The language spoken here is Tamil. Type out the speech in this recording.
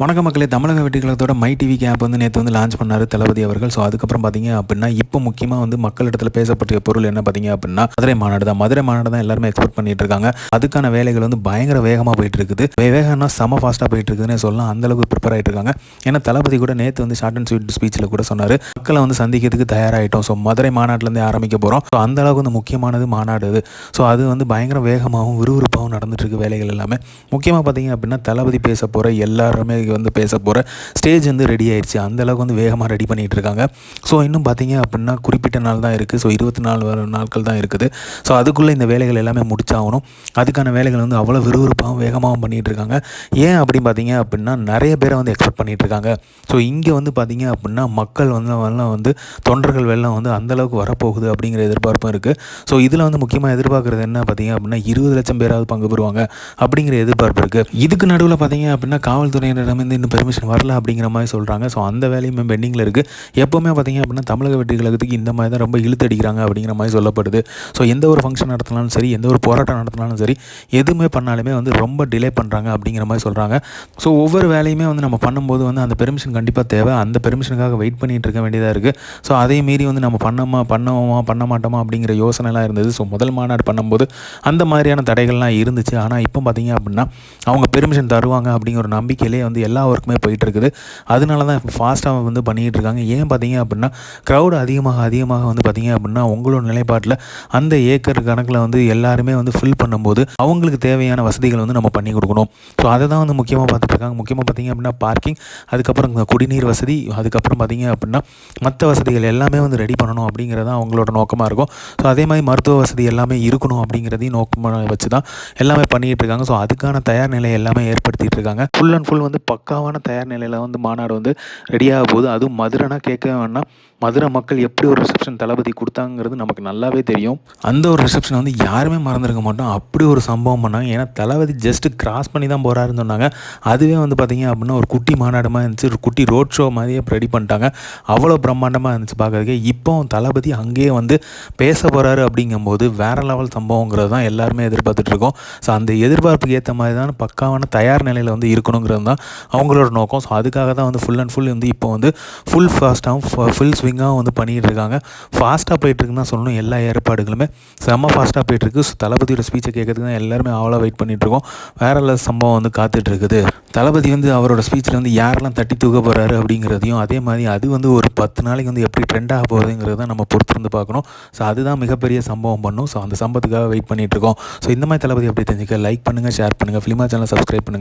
வணக்க மக்களே. தமிழக வெற்றிகளத்தோட மை டிவி ஆப் வந்து நேற்று வந்து லான்ச் பண்ணார் தளபதி அவர்கள். ஸோ அதுக்கப்புறம் பார்த்தீங்க அப்படின்னா இப்போ முக்கியமாக வந்து மக்களிடத்தில் பேசப்பட்ட பொருள் என்ன பார்த்தீங்க அப்படின்னா மதுரை மாநாடு தான். மதுரை மாநாடு தான் எல்லாருமே எக்ஸ்பெக்ட் பண்ணிட்டு இருக்காங்க. அதுக்கான வேலைகள் வந்து பயங்கர வேகமாக போயிட்டு இருக்குது. வேகம்னா செம ஃபாஸ்ட்டாக போயிட்டு இருக்குதுன்னு சொல்லலாம். அந்த அளவுக்கு ப்ரிப்பேர் ஆகிட்டு இருக்காங்க. ஏன்னா தளபதி கூட நேற்று வந்து ஷார்ட் அண்ட் ஸ்வீட் ஸ்பீச்சில் கூட சொன்னார். மக்களை வந்து சந்திக்கிறதுக்கு தயாராகிட்டோம் ஸோ மதுரை மாநாட்டிலேருந்து ஆரம்பிக்க போகிறோம் ஸோ அந்தளவுக்கு வந்து முக்கியமானது மாநாடு இது ஸோ அது வந்து பயங்கர வேகமாகவும் விறுவிறுப்பாகவும் நடந்துட்டு இருக்கு வேலைகள் எல்லாமே. முக்கியமாக பார்த்தீங்க அப்படின்னா தளபதி பேச போகிற எல்லாருமே வந்து பேச போகிற ஸ்டேஜ் வந்து ரெடி ஆயிடுச்சு. அந்தளவுக்கு வந்து வேகமாக ரெடி பண்ணிகிட்டு இருக்காங்க. ஸோ இன்னும் பார்த்தீங்க அப்படின்னா குறிப்பிட்ட நாள் தான் இருக்குது ஸோ இருபத்தி நாலு நாட்கள் தான் இருக்குது. ஸோ அதுக்குள்ளே இந்த வேலைகள் எல்லாமே முடிச்சாகணும். அதுக்கான வேலைகள் வந்து அவ்வளோ விறுவிறுப்பாகவும் வேகமாகவும் பண்ணிகிட்டு இருக்காங்க. ஏன் அப்படின்னு பார்த்தீங்க அப்படின்னா நிறைய பேரை வந்து எக்ஸ்பெக்ட் பண்ணிகிட்டு இருக்காங்க. ஸோ இங்கே வந்து பார்த்தீங்க அப்படின்னா மக்கள் வந்து வெள்ளம் வந்து தொண்டர்கள் வெள்ளம் வந்து அந்தளவுக்கு வரப்போகுது அப்படிங்கிற எதிர்பார்ப்பும் இருக்குது ஸோ இதில் வந்து முக்கியமாக எதிர்பார்க்குறது என்ன பார்த்தீங்க அப்படின்னா இருபது லட்சம் பேராவது பங்கு பெறுவாங்க அப்படிங்கிற எதிர்பார்ப்பு இருக்குது இதுக்கு நடுவில் பார்த்தீங்க அப்படின்னா காவல்துறையினரிடம் இன்னும் பெர்மிஷன் வரல அப்படிங்கிற மாதிரி சொல்கிறாங்க ஸோ அந்த வேலையுமே பெண்டிங்கில் இருக்குது எப்போவுமே பார்த்தீங்க அப்படின்னா தமிழக வெற்றி கழகத்துக்கு இந்த மாதிரி தான் ரொம்ப இழுத்து அடிக்கிறாங்க அப்படிங்கிற மாதிரி சொல்லப்படுது. ஸோ எந்த ஒரு ஃபங்க்ஷன் நடத்தினாலும் சரி எந்த ஒரு போராட்டம் நடத்தினாலும் சரி எதுவுமே பண்ணாலுமே வந்து ரொம்ப டிலே பண்ணுறாங்க அப்படிங்கிற மாதிரி சொல்கிறாங்க ஸோ ஒவ்வொரு வேலையுமே வந்து நம்ம பண்ணும்போது வந்து அந்த பெர்மிஷன் கண்டிப்பாக தேவை. அந்த பெர்மிஷனுக்காக வெயிட் பண்ணிகிட்டு இருக்க வேண்டியதாக இருக்குது ஸோ அதே மீறி வந்து நம்ம பண்ணமா பண்ணவோமா பண்ண மாட்டோமா அப்படிங்கிற யோசனைலாம் இருந்தது. ஸோ முதல் மாநாடு பண்ணும்போது அந்த மாதிரியான தடைகள்லாம் இருந்துச்சு. ஆனால் இப்போ பார்த்தீங்க அப்படின்னா அவங்க பெர்மிஷன் தருவாங்க அப்படிங்கிற ஒரு நம்பிக்கையிலே வந்து எல்லா ஒர்க்குமே போயிட்டுருக்குது. அதனால தான் இப்போ ஃபாஸ்ட்டாக வந்து பண்ணிகிட்டு இருக்காங்க ஏன் பார்த்தீங்க அப்படின்னா க்ரௌடு அதிகமாக அதிகமாக வந்து பார்த்தீங்க அப்படின்னா உங்களோட நிலைப்பாட்டில் அந்த ஏக்கர் கணக்கில் வந்து எல்லாருமே வந்து ஃபில் பண்ணும்போது அவங்களுக்கு தேவையான வசதிகள் வந்து நம்ம பண்ணி கொடுக்கணும். ஸோ அதை தான் வந்து முக்கியமாக பார்த்துட்டு இருக்காங்க முக்கியமாக பார்த்தீங்க அப்படின்னா பார்க்கிங் அதுக்கப்புறம் குடிநீர் வசதி அதுக்கப்புறம் பார்த்தீங்க அப்படின்னா மற்ற வசதிகள் எல்லாமே வந்து ரெடி பண்ணணும் அப்படிங்கிறது தான் அவங்களோட நோக்கமாக இருக்கும். ஸோ அதே மாதிரி மருத்துவ வசதி எல்லாமே இருக்கணும் அப்படிங்கிறதையும் நோக்கமாக வச்சு தான் எல்லாமே பண்ணிகிட்டு இருக்காங்க ஸோ அதுக்கான தயார் நிலை எல்லாமே ஏற்படுத்திகிட்டு இருக்காங்க ஃபுல் அண்ட் ஃபுல் வந்து பக்காவான தயார் நிலையில் வந்து மாநாடு வந்து ரெடியாக போகுது. அதுவும் மதுரைனா கேட்க வேணாம். மதுரை மக்கள் எப்படி ஒரு ரிசப்ஷன் தளபதி கொடுத்தாங்கிறது நமக்கு நல்லாவே தெரியும். அந்த ஒரு ரிசப்ஷனை வந்து யாருமே மறந்துருக்க மாட்டோம். அப்படி ஒரு சம்பவம் பண்ணாங்க. ஏன்னா தளபதி ஜஸ்ட் கிராஸ் பண்ணி தான் போகிறாருன்னு சொன்னாங்க. அதுவே வந்து பார்த்திங்க அப்படின்னா ஒரு குட்டி மாநாடமாக இருந்துச்சு. ஒரு குட்டி ரோட் ஷோ மாதிரியே ரெடி பண்ணிட்டாங்க. அவ்வளோ பிரம்மாண்டமாக இருந்துச்சு பார்க்குறதுக்கு இப்போ தளபதி அங்கேயே வந்து பேச போகிறாரு அப்படிங்கும்போது வேறு லெவல் சம்பவங்கிறது தான் எல்லாருமே எதிர்பார்த்துட்ருக்கோம் ஸோ அந்த எதிர்பார்ப்புக்கு ஏற்ற மாதிரி தான் பக்காவான தயார் நிலையில் வந்து இருக்கணுங்கிறது தான் அவங்களோட நோக்கம். ஸோ அதுக்காக தான் வந்து ஃபுல் அண்ட் ஃபுல் வந்து இப்போ வந்து ஃபுல் ஃபாஸ்ட்டாகவும் ஃபுல் ஸ்விங்காகவும் வந்து பண்ணிகிட்டு இருக்காங்க. ஃபாஸ்ட்டாக போயிட்டுருக்குன்னு தான் சொல்லணும் எல்லா ஏற்பாடுகளுமே. செம்ம ஃபாஸ்ட்டாக போயிட்டுருக்கு ஸோ தளபதியோட ஸ்பீச்சை கேட்கறதுக்கு தான் எல்லாருமே அவ்வளோ வெயிட் பண்ணிகிட்ருக்கோம் வேற எல்லா சம்பவம் வந்து காத்துட்ருக்குது தளபதி வந்து அவரோட ஸ்பீச்சில் வந்து யாரெல்லாம் தட்டி தூக்க போகிறாரு அப்படிங்கிறதையும் அதே மாதிரி அது வந்து ஒரு பத்து நாளைக்கு வந்து எப்படி ட்ரெண்ட் ஆக போகுதுங்கிறத நம்ம பொறுத்திருந்து பார்க்கணும். ஸோ அதுதான் மிகப்பெரிய சம்பவம் பண்ணும். ஸோ அந்த சம்பவத்துக்காக வெயிட் பண்ணிகிட்ருக்கோம் ஸோ இந்த மாதிரி தளபதி அப்படி தெரிஞ்சுக்க லைக் பண்ணுங்கள் ஷேர் பண்ணுங்கள் ஃபிலிமா சேனல் சப்ஸ்கிரைப் பண்ணுங்கள்